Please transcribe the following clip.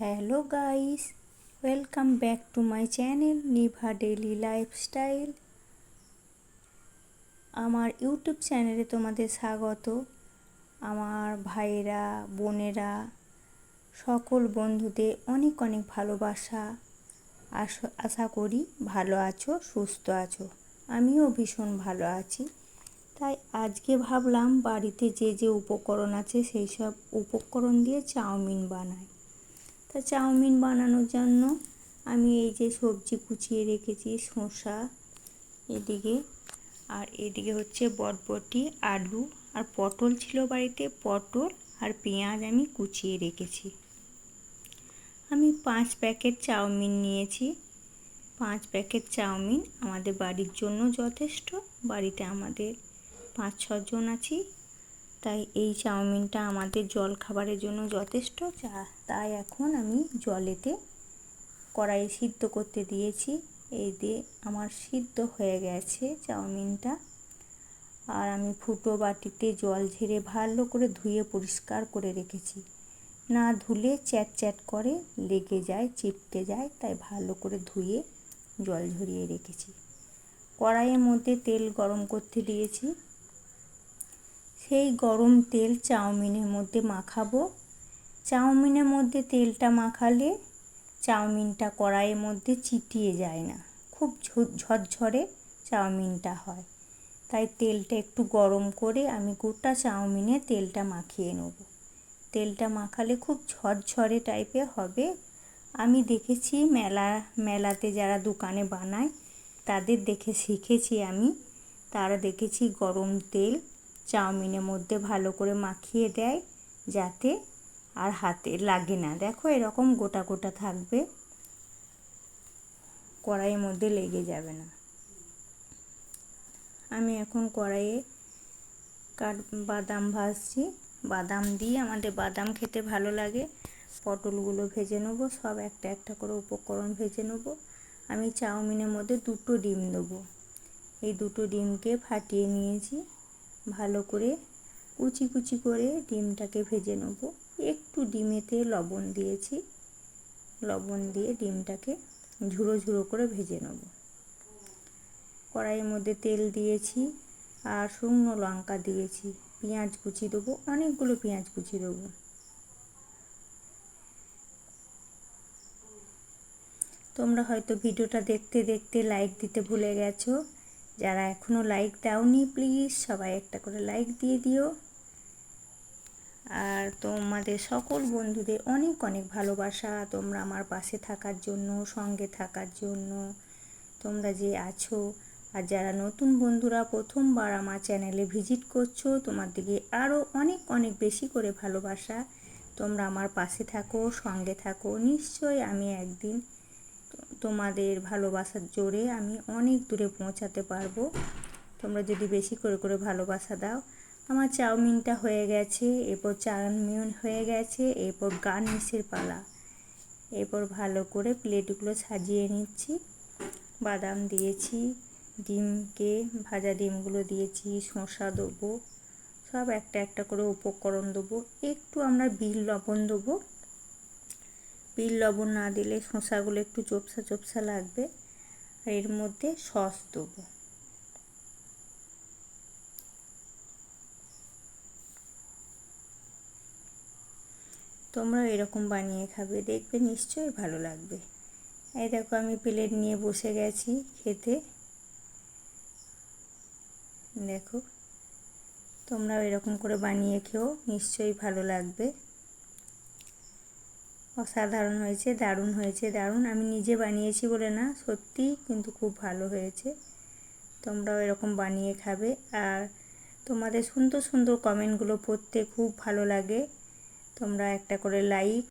Hello guys welcome back to my channel Niva daily lifestyle আমার YouTube চ্যানেলে তোমাদের স্বাগত। আমার ভাইয়েরা, বোনেরা, সকল বন্ধুদের অনেক অনেক ভালোবাসা। আশা করি ভালো আছো, সুস্থ আছো। আমিও ভীষণ ভালো আছি। তাই আজকে ভাবলাম বাড়িতে যে যে উপকরণ আছে, সেই সব উপকরণ দিয়ে চাউমিন বানাই। তা চাউমিন বানানোর জন্য আমি এই যে সবজি কুচিয়ে রেখেছি, শসা এদিকে। আর এদিকে হচ্ছে বটবটি আলু আর পটল ছিল বাড়িতে, পটল আর পেঁয়াজ আমি কুচিয়ে রেখেছি। আমি পাঁচ প্যাকেট চাউমিন নিয়েছি। পাঁচ প্যাকেট চাউমিন আমাদের বাড়ির জন্য যথেষ্ট। বাড়িতে আমাদের পাঁচ ছজন আছি। তাই এই চাউমিনটা আমাদের জল খাবারের জন্য যথেষ্ট চা তাই এখন আমি জলেতে কড়াই সিদ্ধ করতে দিয়েছি। এই দিয়ে আমার সিদ্ধ হয়ে গেছে চাউমিনটা। আর আমি ফুটো বাটিতে জল ঝেড়ে ভালো করে ধুয়ে পরিষ্কার করে রেখেছি। না ধুলে চ্যাট চ্যাট করে লেগে যায়, চিপকে যায়, তাই ভালো করে ধুয়ে জল ঝরিয়ে রেখেছি। কড়াইয়ের মধ্যে তেল গরম করতে দিয়েছি। সেই গরম তেল চাউমিনের মধ্যে মাখাবো। চাউমিনের মধ্যে তেলটা মাখালে চাউমিনটা কড়াইয়ের মধ্যে চিটিয়ে যায় না। খুব ঝরঝরে চাউমিনটা হয়। তাই তেলটা একটু গরম করে আমি গোটা চাউমিনে তেলটা মাখিয়ে নেব। তেলটা মাখালে খুব ঝরঝরে টাইপের হবে। আমি দেখেছি মেলা, মেলাতে যারা দোকানে বানায়, তাদের দেখে শিখেছি আমি। তারা দেখেছি গরম তেল চাউমিনের মধ্যে ভালো করে মাখিয়ে দেয় যাতে আর হাতে লাগে না। দেখো এরকম গোটা গোটা থাকবে। কড়াইয়ের মধ্যে লেগে যাবে না। আমি এখন কড়াইয়ে কাঠ বাদাম ভাজছি। বাদাম দিয়ে আমাদের বাদাম খেতে ভালো লাগে। পটলগুলো ভেজে নেব, সব একটা একটা করে উপকরণ ভেজে নেব। আমি চাউমিনের মধ্যে দুটো ডিম দেবো। এই দুটো ডিমকে ফাটিয়ে নিয়েছি। ভালো করে কুচি কুচি করে ডিমটাকে ভেজে নেব। একটু ডিমেতে লবণ দিয়েছি। লবণ দিয়ে ডিমটাকে ঝুড়ো ঝুড়ো করে ভেজে নেব। কড়াইয়ের মধ্যে তেল দিয়েছি আর শুকনো লঙ্কা দিয়েছি। পেঁয়াজ কুচি দেবো, অনেকগুলো পেঁয়াজ কুচি দেবো। তোমরা হয়তো ভিডিওটা দেখতে দেখতে লাইক দিতে ভুলে গেছো। যারা এখনও লাইক দাওনি প্লিজ সবাই একটা করে লাইক দিয়ে দিও। আর তোমাদের সকল বন্ধুদের অনেক অনেক ভালোবাসা, তোমরা আমার পাশে থাকার জন্য, সঙ্গে থাকার জন্য। তোমরা যে আছো আর যারা নতুন বন্ধুরা প্রথমবার আমার চ্যানেলে ভিজিট করছ তোমার দিকে আরও অনেক অনেক বেশি করে ভালোবাসা। তোমরা আমার পাশে থাকো, সঙ্গে থাকো। নিশ্চয়ই আমি একদিন তোমাদের ভালোবাসার জোরে আমি অনেক দূরে পৌঁছাতে পারব। তোমরা যদি বেশি করে করে ভালোবাসা দাও। আমার চাউমিনটা হয়ে গেছে, এরপর চাউমিন হয়ে গেছে, এরপর গার্নিশের পালা। এরপর ভালো করে প্লেটগুলো সাজিয়ে নিচ্ছি। বাদাম দিয়েছি, ডিমকে, ভাজা ডিমগুলো দিয়েছি, শসা দেবো। সব একটা একটা করে উপকরণ দেবো। একটু আমরা বিল লবণ দেবো। বিল লবণ না দিলে শসাগুলো একটু চোপসা চোপসা লাগবে। আর এর মধ্যে সস দেবো। তোমরা এরকম বানিয়ে খাবে, দেখবে নিশ্চয়ই ভালো লাগবে। এই দেখো আমি প্লেট নিয়ে বসে গেছি খেতে। দেখো তোমরা এরকম করে বানিয়ে খেও, নিশ্চয়ই ভালো লাগবে। অসাধারণ হয়েছে, দারুণ হয়েছে, দারুণ। আমি নিজে বানিয়েছি বলে না, সত্যি কিন্তু খুব ভালো হয়েছে। তোমরাও এরকম বানিয়ে খাবে। আর তোমাদের সুন্দর সুন্দর কমেন্টগুলো পড়তে খুব ভালো লাগে। তোমরা একটা করে লাইক